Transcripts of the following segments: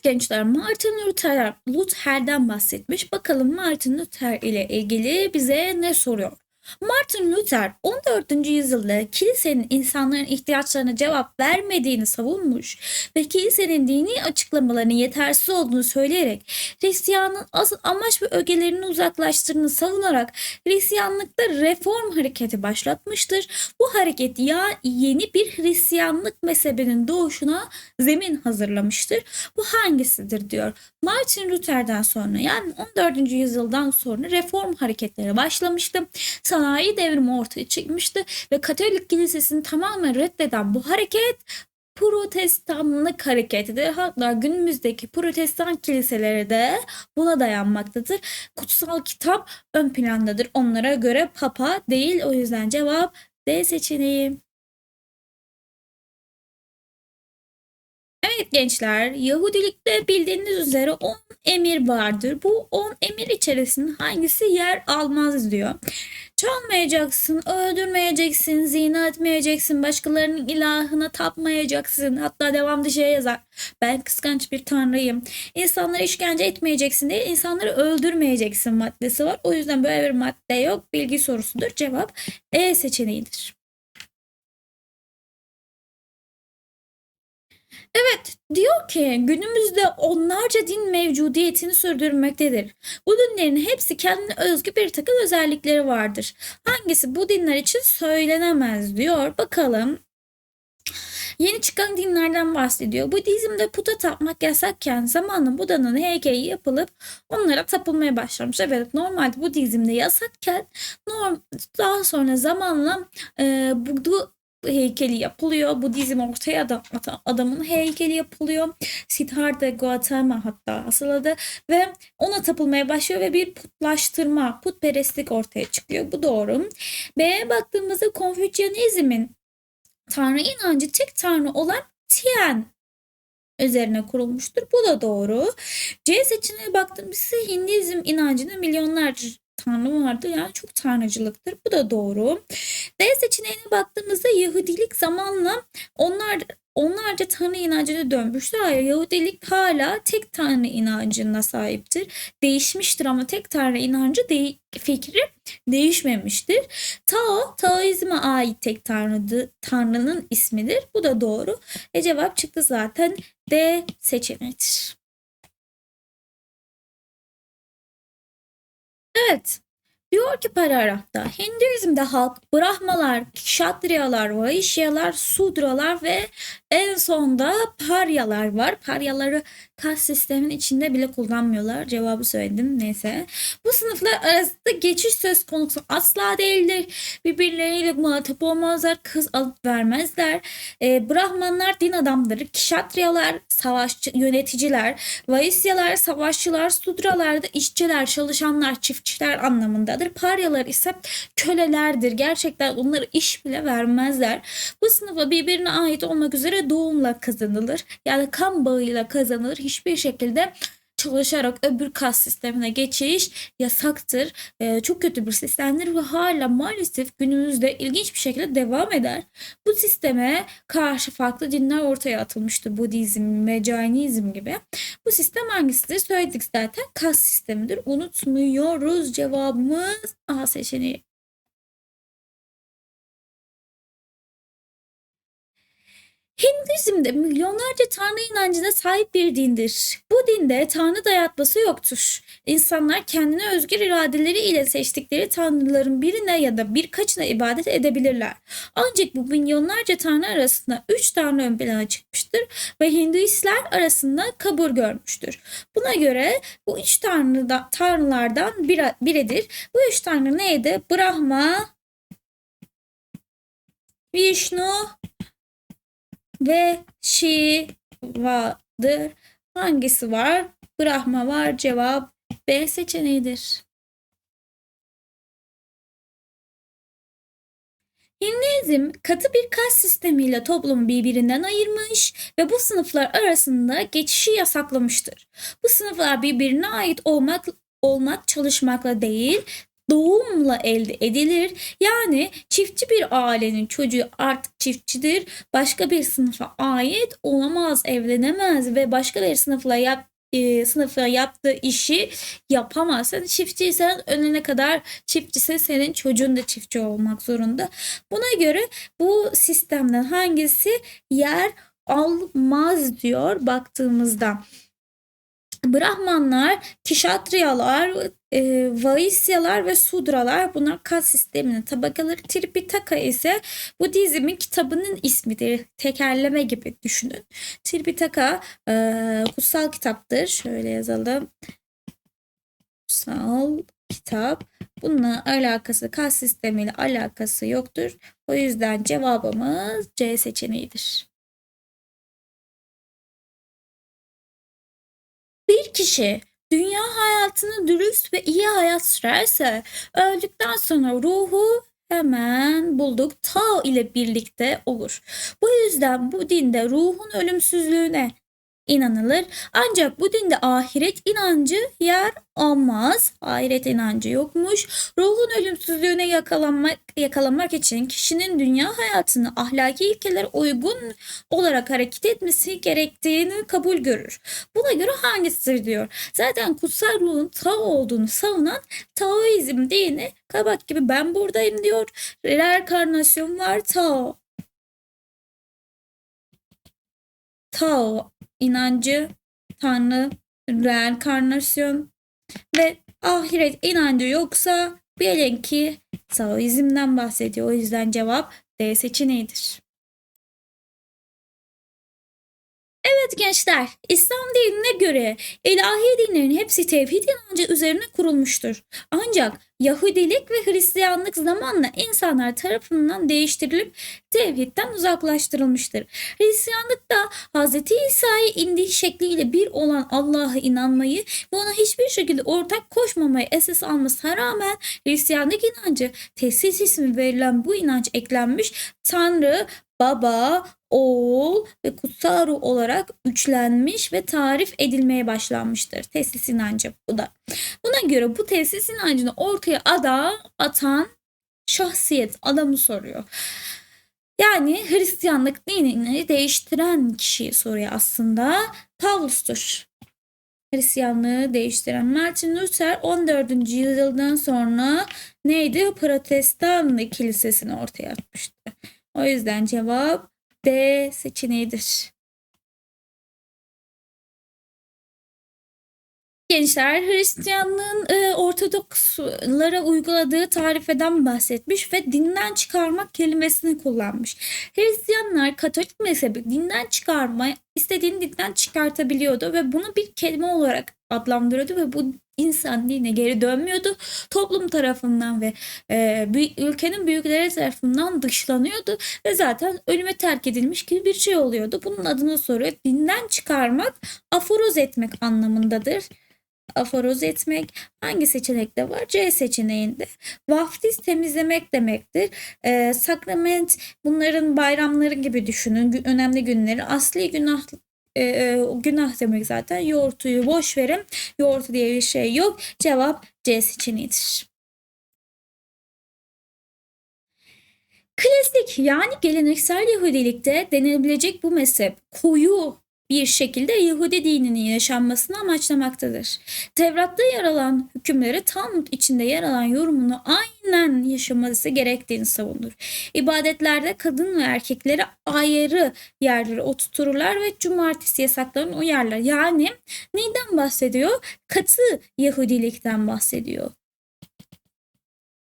Gençler Martin Luther, Luther'den bahsetmiş. Bakalım Martin Luther ile ilgili bize ne soruyor? Martin Luther 14. yüzyılda kilisenin insanların ihtiyaçlarına cevap vermediğini savunmuş ve kilisenin dini açıklamalarının yetersiz olduğunu söyleyerek Hristiyanlığın asıl amaç ve ögelerini uzaklaştırdığını savunarak Hristiyanlıkta reform hareketi başlatmıştır. Bu hareket ya yeni bir Hristiyanlık mezhebinin doğuşuna zemin hazırlamıştır. Bu hangisidir diyor. Martin Luther'den sonra yani 14. yüzyıldan sonra reform hareketleri başlamıştı. Sanayi devrimi ortaya çıkmıştı ve Katolik kilisesini tamamen reddeden bu hareket protestanlık hareketidir. Hatta günümüzdeki protestan kiliseleri de buna dayanmaktadır. Kutsal kitap ön plandadır. Onlara göre papa değil. O yüzden cevap D seçeneği. Evet gençler, Yahudilikte bildiğiniz üzere 10 emir vardır. Bu 10 emir içerisinde hangisi yer almaz diyor. Çalmayacaksın, öldürmeyeceksin, zina etmeyeceksin, başkalarının ilahına tapmayacaksın. Hatta devamlı şey yazar. Ben kıskanç bir tanrıyım. İnsanlara işkence etmeyeceksin diye insanları öldürmeyeceksin maddesi var. O yüzden böyle bir madde yok. Bilgi sorusudur. Cevap E seçeneğidir. Evet, diyor ki günümüzde onlarca din mevcudiyetini sürdürmektedir. Bu dinlerin hepsi kendine özgü bir takım özellikleri vardır. Hangisi bu dinler için söylenemez diyor. Bakalım. Yeni çıkan dinlerden bahsediyor. Budizmde puta tapmak yasakken zamanla Buda'nın heykeli yapılıp onlara tapılmaya başlamış. Evet normalde Budizmde yasakken norm, daha sonra zamanla e, Budu heykeli yapılıyor. Budizm ortaya adam, adamın heykeli yapılıyor. Siddhartha Gautama hatta asıl adı ve ona tapılmaya başlıyor ve bir putlaştırma, putperestlik ortaya çıkıyor. Bu doğru. B'ye baktığımızda Konfüçyanizmin tanrı inancı tek tanrı olan Tien üzerine kurulmuştur. Bu da doğru. C seçeneğine baktığımızda Hinduizm inancında milyonlarca tanrı vardır. Yani çok tanrıcılıktır. Bu da doğru. D seçeneğine baktığımızda Yahudilik zamanla onlar onlarca tanrı inancına dönmüştür. Hayır Yahudilik hala tek tanrı inancına sahiptir. Değişmiştir ama tek tanrı inancı de fikri değişmemiştir. Tao, Taoizme ait tek tanrı, tanrının ismidir. Bu da doğru. E cevap çıktı zaten D seçeneğidir. Evet. Diyor ki paragrafta Hinduizm'de halk Brahmalar, Kshatriyalar, Vaishyalar, Sudralar ve en sonda Paryalar var. Paryaları kas sistemin içinde bile kullanmıyorlar. Cevabı söyledim neyse. Bu sınıflar arasında geçiş söz konusu asla değildir. Birbirleriyle muhatap olmazlar. Kız alıp vermezler. Ee, Brahmanlar din adamları. Kshatriyalar savaşçı yöneticiler. Vaishyalar savaşçılar. Sudralar da işçiler, çalışanlar, çiftçiler anlamındadır. Paryalar ise kölelerdir. Gerçekten onları iş bile vermezler. Bu sınıfa birbirine ait olmak üzere doğumla kazanılır. Yani kan bağıyla kazanılır hiçbir şekilde çalışarak öbür kas sistemine geçiş yasaktır. Ee, çok kötü bir sistemdir ve hala maalesef günümüzde ilginç bir şekilde devam eder. Bu sisteme karşı farklı dinler ortaya atılmıştır. Budizm ve Jainizm gibi. Bu sistem hangisidir? Söyledik zaten kas sistemidir. Unutmuyoruz. Cevabımız A seçeneği. Hinduizm'de milyonlarca tanrı inancına sahip bir dindir. Bu dinde tanrı dayatması yoktur. İnsanlar kendine özgür iradeleri ile seçtikleri tanrıların birine ya da birkaçına ibadet edebilirler. Ancak bu milyonlarca tanrı arasında üç tanrı ön plana çıkmıştır ve Hinduistler arasında kabul görmüştür. Buna göre bu üç tanrı da, tanrılardan bir, biridir. Bu üç tanrı neydi? Brahma, Vishnu ve Shiva'dır. Hangisi var? Brahma var. Cevap B seçeneğidir. Hinduizm katı bir kas sistemiyle toplumu birbirinden ayırmış ve bu sınıflar arasında geçişi yasaklamıştır. Bu sınıflar birbirine ait olmak olmak çalışmakla değil, doğumla elde edilir. Yani çiftçi bir ailenin çocuğu artık çiftçidir. Başka bir sınıfa ait olamaz, evlenemez ve başka bir sınıfla yap e, sınıfa yaptığı işi yapamaz. Sen çiftçiysen önüne kadar çiftçisi senin çocuğun da çiftçi olmak zorunda. Buna göre bu sistemden hangisi yer almaz diyor baktığımızda. Brahmanlar, Kişatriyalar, e, Vaisyalar ve Sudralar bunlar kas sisteminin tabakaları. Tripitaka ise Budizmin kitabının ismidir. Tekerleme gibi düşünün. Tripitaka e, kutsal kitaptır. Şöyle yazalım. Kutsal kitap. Bununla alakası, kas sistemiyle alakası yoktur. O yüzden cevabımız C seçeneğidir. Bir kişi dünya hayatını dürüst ve iyi hayat sürerse öldükten sonra ruhu hemen bulduk Tao ile birlikte olur. Bu yüzden bu dinde ruhun ölümsüzlüğüne inanılır. Ancak bu dinde ahiret inancı yer almaz. Ahiret inancı yokmuş. Ruhun ölümsüzlüğüne yakalanmak, yakalamak için kişinin dünya hayatını ahlaki ilkelere uygun olarak hareket etmesi gerektiğini kabul görür. Buna göre hangisidir diyor. Zaten kutsal ruhun Tao olduğunu savunan Taoizm dini kabak gibi ben buradayım diyor. Reenkarnasyon var Tao. Tao inancı, Tanrı, reenkarnasyon ve ahiret inancı yoksa bilin ki Taoizmden bahsediyor. O yüzden cevap D seçeneğidir. Evet gençler, İslam dinine göre ilahi dinlerin hepsi tevhid inancı üzerine kurulmuştur. Ancak Yahudilik ve Hristiyanlık zamanla insanlar tarafından değiştirilip tevhidden uzaklaştırılmıştır. Hristiyanlık da Hz. İsa'yı indiği şekliyle bir olan Allah'a inanmayı ve ona hiçbir şekilde ortak koşmamayı esas almasına rağmen Hristiyanlık inancı tesis ismi verilen bu inanç eklenmiş Tanrı, Baba, Oğul ve Kutsal Ruh olarak üçlenmiş ve tarif edilmeye başlanmıştır. Tesis inancı bu da. Buna göre bu tesis inancını ortaya ada atan şahsiyet adamı soruyor. Yani Hristiyanlık dinini değiştiren kişiyi soruyor aslında. Pavlus'tur. Hristiyanlığı değiştiren Martin Luther 14. yüzyıldan sonra neydi? Protestan kilisesini ortaya atmıştı. O yüzden cevap D seçeneğidir. Gençler Hristiyanlığın e, Ortodokslara uyguladığı tarifeden bahsetmiş ve dinden çıkarmak kelimesini kullanmış. Hristiyanlar Katolik mezhebi dinden çıkarma istediğini dinden çıkartabiliyordu ve bunu bir kelime olarak adlandırıyordu ve bu insan dine geri dönmüyordu. Toplum tarafından ve e, ülkenin büyükleri tarafından dışlanıyordu ve zaten ölüme terk edilmiş gibi bir şey oluyordu. Bunun adını soruyor. Dinden çıkarmak, aforoz etmek anlamındadır aforoz etmek hangi seçenekte var? C seçeneğinde. Vaftiz temizlemek demektir. E, sakrament bunların bayramları gibi düşünün. Önemli günleri. Asli günah e, günah demek zaten. Yoğurtuyu boş verin. Yoğurtu diye bir şey yok. Cevap C seçeneğidir. Klasik yani geleneksel Yahudilikte denilebilecek bu mezhep koyu bir şekilde Yahudi dininin yaşanmasını amaçlamaktadır. Tevrat'ta yer alan hükümleri Talmud içinde yer alan yorumunu aynen yaşaması gerektiğini savunur. İbadetlerde kadın ve erkekleri ayrı yerlere oturturlar ve cumartesi yasaklarını uyarlar. Yani neyden bahsediyor? Katı Yahudilikten bahsediyor.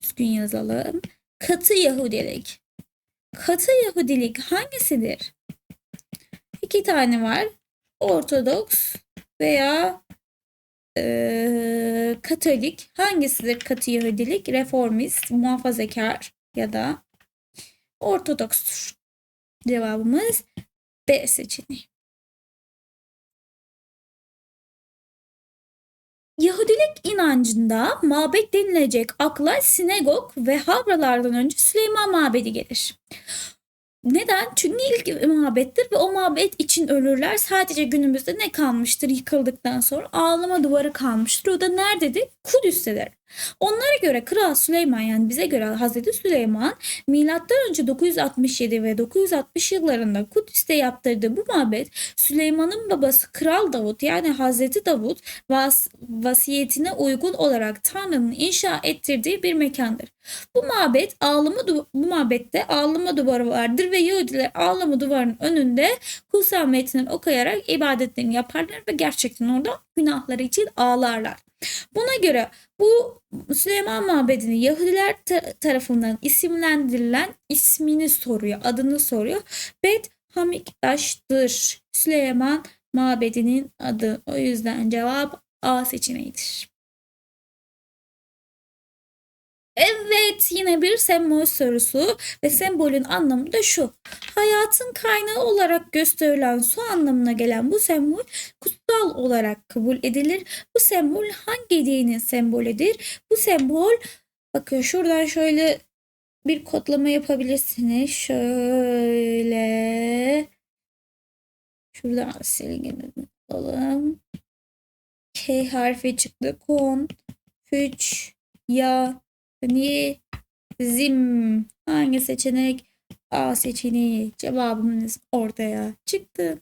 Düzgün yazalım. Katı Yahudilik. Katı Yahudilik hangisidir? İki tane var. Ortodoks veya e, Katolik. Hangisidir katı Yahudilik? Reformist, muhafazakar ya da Ortodokstur. Cevabımız B seçeneği. Yahudilik inancında mabet denilecek akla sinagog ve havralardan önce Süleyman mabedi gelir. Neden? Çünkü ilk mabettir ve o mabet için ölürler. Sadece günümüzde ne kalmıştır yıkıldıktan sonra? Ağlama duvarı kalmıştır. O da nerededir? Kudüs'tedir. Onlara göre Kral Süleyman yani bize göre Hazreti Süleyman milattan önce 967 ve 960 yıllarında Kudüs'te yaptırdığı bu mabet Süleyman'ın babası Kral Davut yani Hazreti Davut vas vasiyetine uygun olarak Tanrı'nın inşa ettirdiği bir mekandır. Bu mabet ağlama bu mabette ağlama duvarı vardır ve Yahudiler ağlama duvarının önünde kutsal metinleri okuyarak ibadetlerini yaparlar ve gerçekten orada günahları için ağlarlar. Buna göre bu Süleyman Mabedi'ni Yahudiler ta- tarafından isimlendirilen ismini soruyor, adını soruyor. Bet Hamikdaş'tır. Süleyman Mabedi'nin adı. O yüzden cevap A seçeneğidir. Evet yine bir sembol sorusu ve sembolün anlamı da şu. Hayatın kaynağı olarak gösterilen su anlamına gelen bu sembol kutsal olarak kabul edilir. Bu sembol hangi dinin sembolüdür? Bu sembol bakın şuradan şöyle bir kodlama yapabilirsiniz. Şöyle şuradan silgini alalım. K harfi çıktı. Kon, füç, ya, ni, zim. Hangi seçenek? A seçeneği. Cevabımız ortaya çıktı.